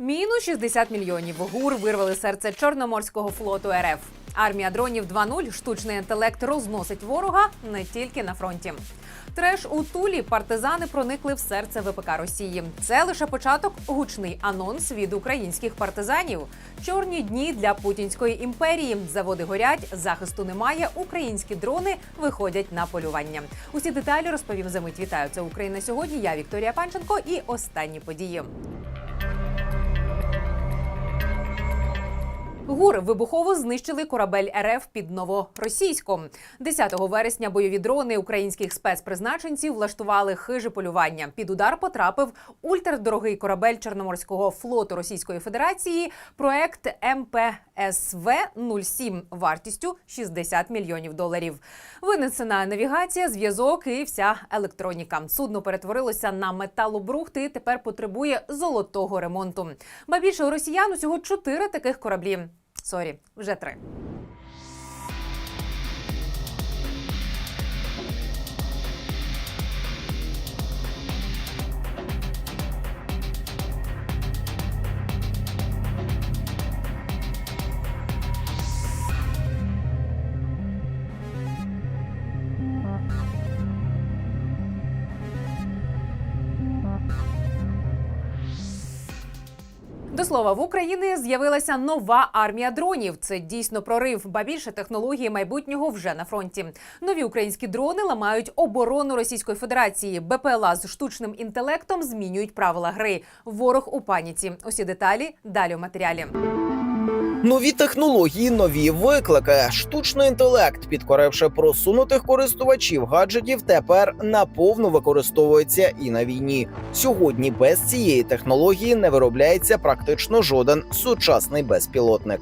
Мінус 60 мільйонів. ГУР вирвали серце Чорноморського флоту РФ. Армія дронів 2.0. Штучний інтелект розносить ворога не тільки на фронті. Треш у Тулі партизани проникли в серце ВПК Росії. Це лише початок гучний анонс від українських партизанів. Чорні дні для путінської імперії. Заводи горять, захисту немає. Українські дрони виходять на полювання. Усі деталі розповім за мить. Вітаю. Це Україна сьогодні. Я Вікторія Панченко і останні події. ГУР вибухово знищили корабель РФ під Новоросійськом. 10 вересня бойові дрони українських спецпризначенців влаштували хиже полювання. Під удар потрапив ультрадорогий корабель Чорноморського флоту Російської Федерації. Проект МПСВ 07 вартістю 60 мільйонів доларів. Винесена навігація, зв'язок і вся електроніка. Судно перетворилося на металобрухт і тепер потребує золотого ремонту. Ба більше росіян усього чотири таких кораблі. Сорі, вже три. До слова, в Україні з'явилася нова армія дронів. Це дійсно прорив, ба більше технології майбутнього вже на фронті. Нові українські дрони ламають оборону Російської Федерації. БПЛА з штучним інтелектом змінюють правила гри. Ворог у паніці. Усі деталі далі у матеріалі. Нові технології, нові виклики. Штучний інтелект, підкоривши просунутих користувачів гаджетів, тепер наповну використовується і на війні. Сьогодні без цієї технології не виробляється практично жоден сучасний безпілотник.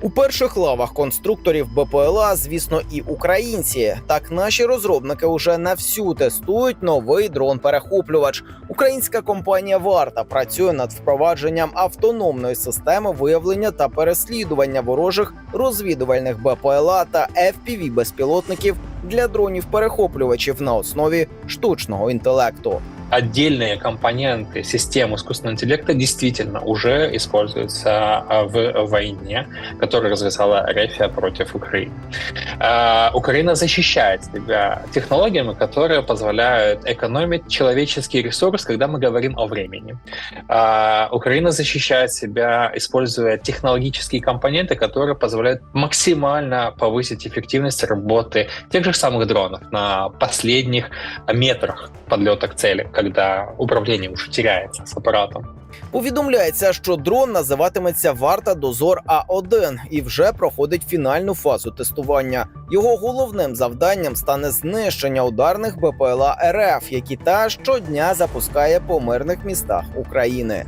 У перших лавах конструкторів БПЛА, звісно, і українці. Так наші розробники уже на всю тестують новий дрон-перехоплювач. Українська компанія Варта працює над впровадженням автономної системи виявлення та переслідування ворожих розвідувальних БПЛА та fpv безпілотників для дронів-перехоплювачів на основі штучного інтелекту. Отдельные компоненты систем искусственного интеллекта действительно уже используются а, в войне, которую развязала Рефия против Украины. А, Украина защищает себя технологиями, которые позволяют экономить человеческий ресурс, когда мы говорим о времени. А, Украина защищает себя, используя технологические компоненты, которые позволяют максимально повысить эффективность работы тех же самых дронов на последних метрах подлета к цели, когда управління вже теряється з апаратом. Повідомляється, що дрон називатиметься Варта Дозор А1 і вже проходить фінальну фазу тестування. Його головним завданням стане знищення ударних БПЛА РФ, які та щодня запускає по мирних містах України.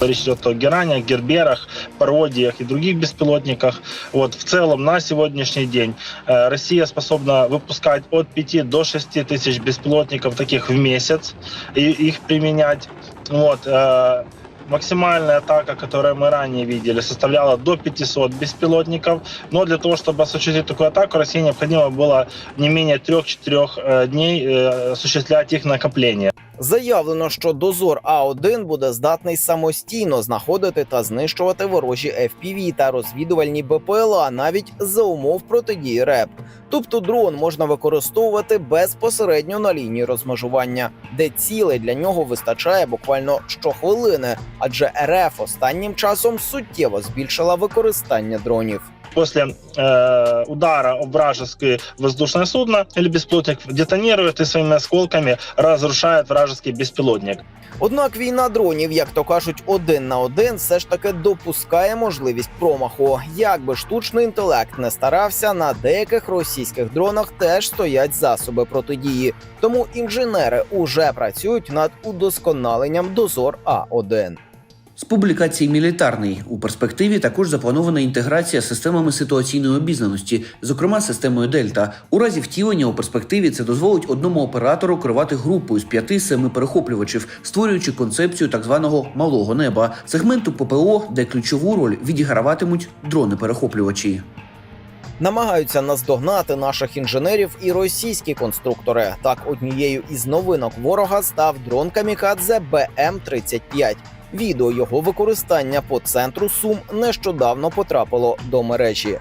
Речь идет о геранях, герберах, пародиях и других беспилотниках. Вот, в целом на сегодняшний день э, Россия способна выпускать от 5 до 6 тысяч беспилотников таких в месяц и их применять. Вот, э, максимальная атака, которую мы ранее видели, составляла до 500 беспилотников. Но для того, чтобы осуществить такую атаку, России необходимо было не менее 3-4 дней э, осуществлять их накопление. Заявлено, що дозор А1 буде здатний самостійно знаходити та знищувати ворожі FPV та розвідувальні БПЛА навіть за умов протидії РЕП. Тобто дрон можна використовувати безпосередньо на лінії розмежування, де цілей для нього вистачає буквально щохвилини, адже РФ останнім часом суттєво збільшила використання дронів. После э, удара об вражеское воздушное судно или беспилотник детонирует и своими осколками разрушает вражеский беспилотник. Однак війна дронів, як то кажуть, один на один, все ж таки допускає можливість промаху. Як би штучний інтелект не старався, на деяких російських дронах теж стоять засоби протидії. Тому інженери уже працюють над удосконаленням дозор А 1 З публікації мілітарний у перспективі також запланована інтеграція з системами ситуаційної обізнаності, зокрема системою Дельта. У разі втілення у перспективі це дозволить одному оператору керувати групою з 5-7 перехоплювачів, створюючи концепцію так званого малого неба, сегменту ППО, де ключову роль відіграватимуть дрони-перехоплювачі. Намагаються наздогнати наших інженерів і російські конструктори. Так, однією із новинок ворога став дрон камікадзе БМ-35. Відео його використання по центру Сум нещодавно потрапило до мережі.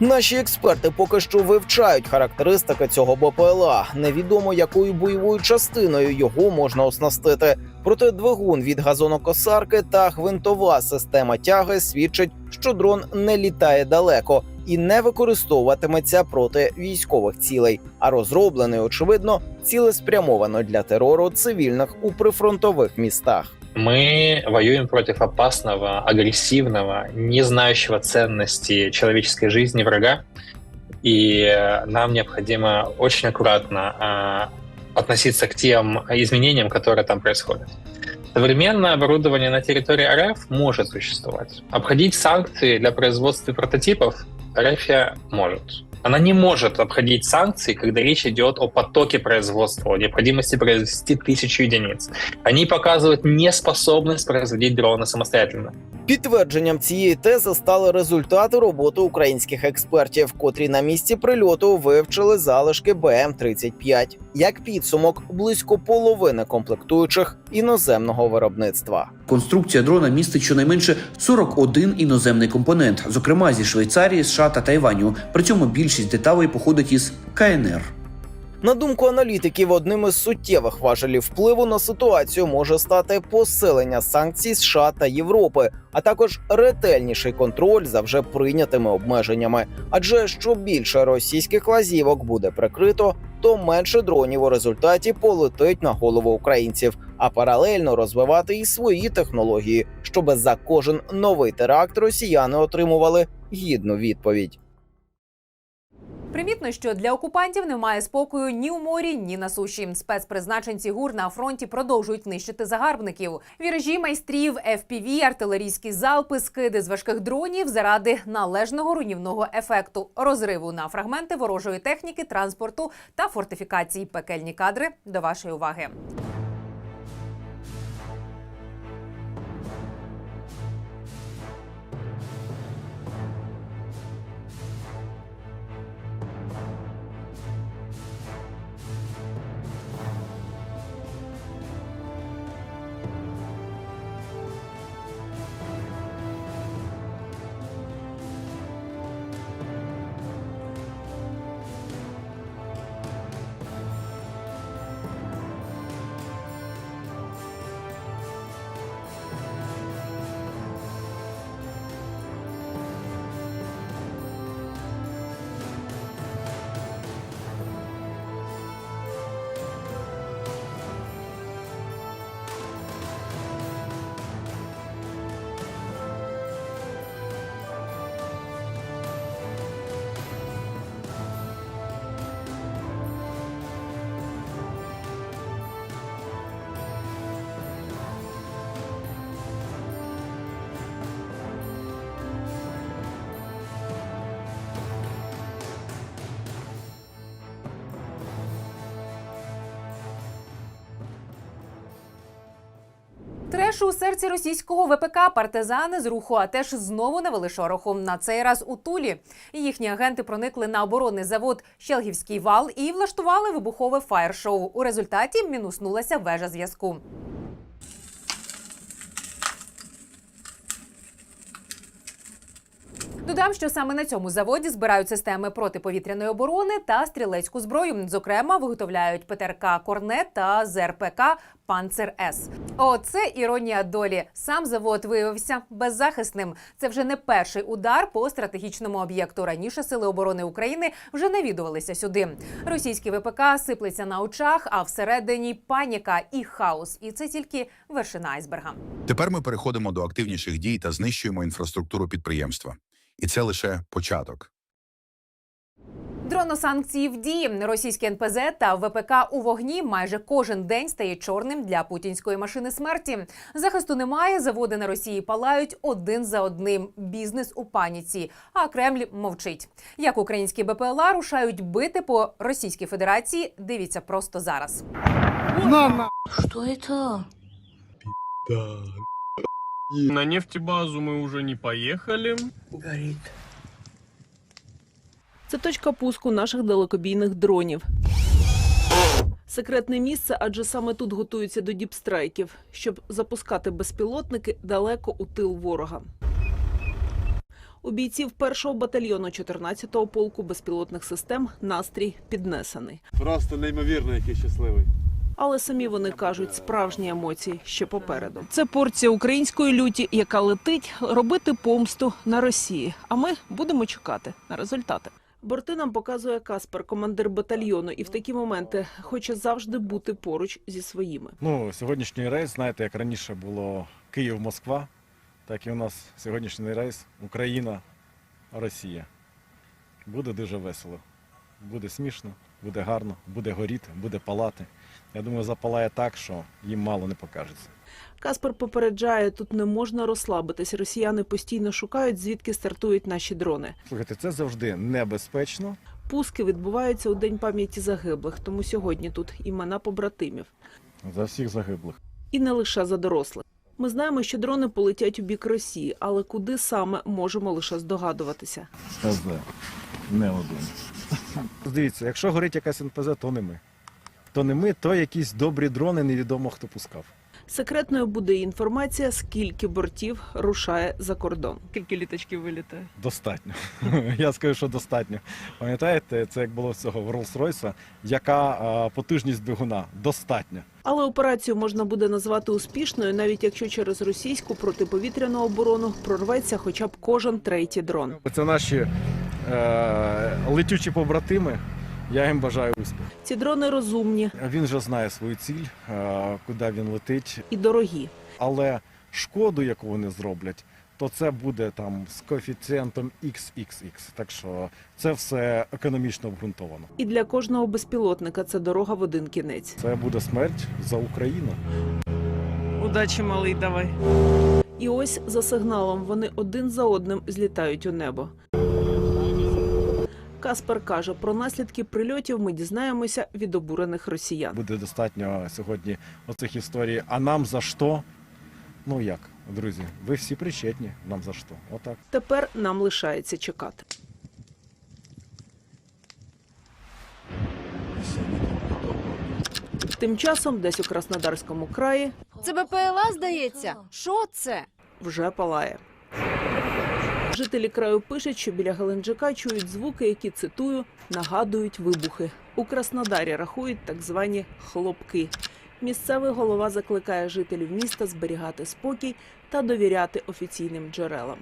Наші експерти поки що вивчають характеристики цього БПЛА. Невідомо якою бойовою частиною його можна оснастити. Проте двигун від газонокосарки та гвинтова система тяги свідчить, що дрон не літає далеко і не використовуватиметься проти військових цілей, а розроблений, очевидно, цілеспрямовано для терору цивільних у прифронтових містах. Мы воюем против опасного, агрессивного, не знающего ценности человеческой жизни врага. И э, нам необходимо очень аккуратно а, относиться к тем изменениям, которые там происходят. Современное оборудование на территории РФ может существовать. Обходить санкции для производства прототипов РФ может. Она не может обходить санкции, когда речь идет о потоке производства, о необходимости произвести тысячу единиц. Они показывают неспособность производить дроны самостоятельно. Підтвердженням цієї тези стали результати роботи українських експертів, котрі на місці прильоту вивчили залишки БМ-35. Як підсумок, близько половини комплектуючих іноземного виробництва. Конструкція дрона містить щонайменше 41 іноземний компонент, зокрема зі Швейцарії, США та Тайваню. При цьому більшість деталей походить із КНР. На думку аналітиків, одним із суттєвих важелів впливу на ситуацію може стати посилення санкцій США та Європи, а також ретельніший контроль за вже прийнятими обмеженнями. Адже що більше російських лазівок буде прикрито, то менше дронів у результаті полетить на голову українців, а паралельно розвивати і свої технології, щоби за кожен новий теракт росіяни отримували гідну відповідь. Примітно, що для окупантів немає спокою ні у морі, ні на суші. Спецпризначенці ГУР на фронті продовжують нищити загарбників. Віражі майстрів, FPV, артилерійські залпи, скиди з важких дронів заради належного руйнівного ефекту, розриву на фрагменти ворожої техніки, транспорту та фортифікацій. Пекельні кадри до вашої уваги. Треш у серці російського ВПК партизани з руху АТЕШ знову навели шороху. На цей раз у Тулі. Їхні агенти проникли на оборонний завод Щелгівський вал і влаштували вибухове фаєр-шоу. У результаті мінуснулася вежа зв'язку. Додам, що саме на цьому заводі збирають системи протиповітряної оборони та стрілецьку зброю. Зокрема, виготовляють ПТРК Корнет та ЗРПК Панцер С. Оце іронія долі. Сам завод виявився беззахисним. Це вже не перший удар по стратегічному об'єкту. Раніше сили оборони України вже навідувалися сюди. Російський ВПК сиплеться на очах, а всередині паніка і хаос. І це тільки вершина айсберга. Тепер ми переходимо до активніших дій та знищуємо інфраструктуру підприємства. І це лише початок. Дроносанкції в дії. Російське НПЗ та ВПК у вогні майже кожен день стає чорним для путінської машини смерті. Захисту немає. Заводи на Росії палають один за одним. Бізнес у паніці. А Кремль мовчить. Як українські БПЛА рушають бити по Російській Федерації? Дивіться просто зараз. Что это? На нефтебазу мы уже не поехали. Горит. Це точка пуску наших далекобійних дронів. Секретне місце, адже саме тут готуються до діпстрайків, щоб запускати безпілотники далеко у тил ворога. У бійців першого батальйону 14-го полку безпілотних систем настрій піднесений. Просто неймовірно, який щасливий. Але самі вони кажуть, справжні емоції ще попереду. Це порція української люті, яка летить робити помсту на Росії. А ми будемо чекати на результати. Борти нам показує Каспер, командир батальйону, і в такі моменти хоче завжди бути поруч зі своїми. Ну, сьогоднішній рейс, знаєте, як раніше було Київ-Москва, так і у нас сьогоднішній рейс Україна-Росія. Буде дуже весело. Буде смішно, буде гарно, буде горіти, буде палати. Я думаю, запалає так, що їм мало не покажеться. Каспер попереджає, тут не можна розслабитись. Росіяни постійно шукають, звідки стартують наші дрони. Слухайте, це завжди небезпечно. Пуски відбуваються у день пам'яті загиблих, тому сьогодні тут імена побратимів. За всіх загиблих. І не лише за дорослих. Ми знаємо, що дрони полетять у бік Росії, але куди саме можемо лише здогадуватися. Не один. Дивіться, якщо горить якась НПЗ, то не ми. То не ми, то якісь добрі дрони, невідомо хто пускав. Секретною буде інформація, скільки бортів рушає за кордон. Скільки літачків вилітає? Достатньо. Я скажу, що достатньо. Пам'ятаєте, це як було в цього в Rolls-Royce, яка а, потужність двигуна? Достатньо. Але операцію можна буде назвати успішною, навіть якщо через російську протиповітряну оборону прорветься хоча б кожен третій дрон. Це наші е, летючі побратими. Я їм бажаю успіху. Ці дрони розумні Він вже знає свою ціль, куди він летить, і дорогі. але шкоду, яку вони зроблять, то це буде там з коефіцієнтом XXX. Так що це все економічно обґрунтовано. І для кожного безпілотника це дорога в один кінець. Це буде смерть за Україну. Удачі, малий, давай. І ось за сигналом вони один за одним злітають у небо. Каспер каже, про наслідки прильотів ми дізнаємося від обурених росіян. Буде достатньо сьогодні оцих історій. А нам за що? Ну як, друзі, ви всі причетні. Нам за що? Отак. Тепер нам лишається чекати. Тим часом, десь у Краснодарському краї Це БПЛА, здається. Що це? вже палає. Жителі краю пишуть, що біля Геленджика чують звуки, які цитую, нагадують вибухи. У Краснодарі рахують так звані хлопки. Місцевий голова закликає жителів міста зберігати спокій та довіряти офіційним джерелам.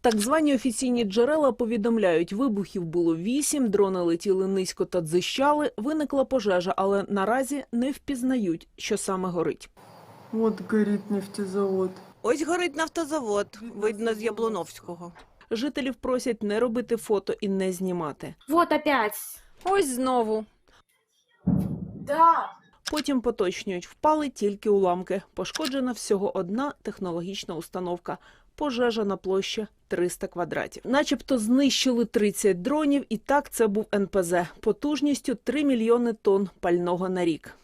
Так звані офіційні джерела повідомляють, вибухів було вісім, дрони летіли низько та дзищали. Виникла пожежа, але наразі не впізнають, що саме горить. От горить нефтезавод. Ось горить нафтозавод, видно з Яблуновського. Жителів просять не робити фото і не знімати. Вот опять. Ось знову. Да. Потім поточнюють, впали тільки уламки. Пошкоджена всього одна технологічна установка. Пожежа на площі 300 квадратів. Начебто знищили 30 дронів, і так це був НПЗ потужністю 3 мільйони тонн пального на рік.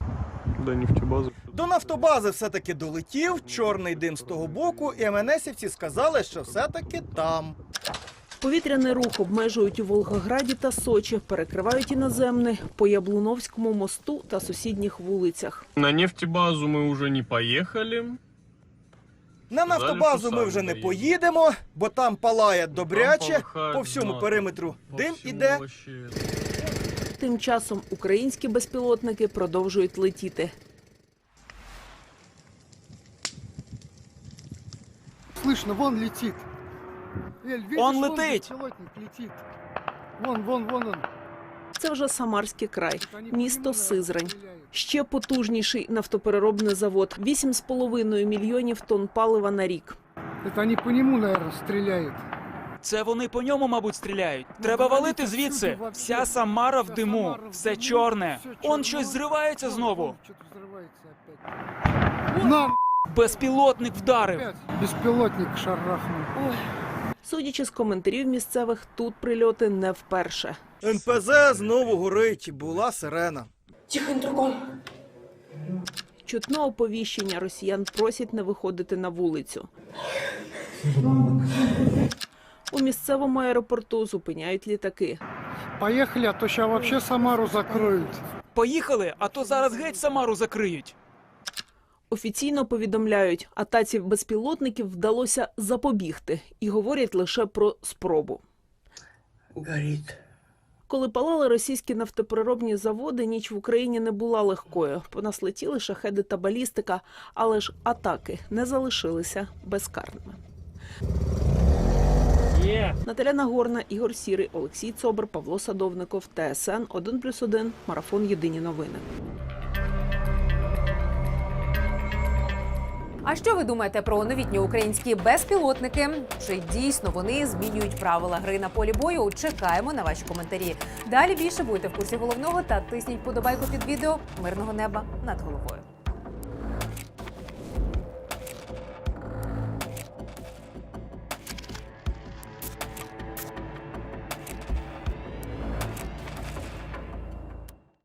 До нефтебазы. До нафтобази все-таки долетів, чорний дим з того боку, і МНСівці сказали, що все-таки там. Повітряний рух обмежують у Волгограді та Сочі, перекривають іноземний по Яблуновському мосту та сусідніх вулицях. На нефтебазу мы уже не поехали. На нафтобазу ми вже не поїдемо, бо там палає добряче, по всьому периметру дим іде. Тим часом українські безпілотники продовжують летіти. Слышно, вон летит. Эль, видишь, Он вон летит. беспилотник летит. Вон, вон, вон он. Це вже Самарський край, Это они по місто нему, наверное, Сизрань. стреляют. Ще потужніший нафтопереробний завод. 8,5 мільйонів тонн палива на рік. Это они по нему, наверное, стреляют. Це вони по ньому, мабуть, стріляють. Ну, Треба валити звідси. Вся Самара в диму, все чорне. Он щось зривається знову. На, Безпілотник вдарив. опять. Беспилотник шарахнул. Судячи з коментарів місцевих, тут прильоти не вперше. НПЗ знову горить, була сирена. Чутно оповіщення росіян просять не виходити на вулицю. У місцевому аеропорту зупиняють літаки. Поехали, а то сейчас вообще Самару закроют. Поїхали, а то зараз геть Самару закриють. Офіційно повідомляють, атаці безпілотників вдалося запобігти і говорять лише про спробу. Горит. Коли палали російські нафтопереробні заводи, ніч в Україні не була легкою. По нас летіли шахеди та балістика, але ж атаки не залишилися безкарними. Наталя Нагорна, Ігор Сірий, Олексій Цобр, Павло Садовников, ТСН 1+,1, Марафон Єдині новини. А що ви думаєте про новітні українські безпілотники? Чи дійсно вони змінюють правила гри на полі бою? Чекаємо на ваші коментарі. Далі більше будьте в курсі головного та тисніть подобайку під відео. Мирного неба над головою.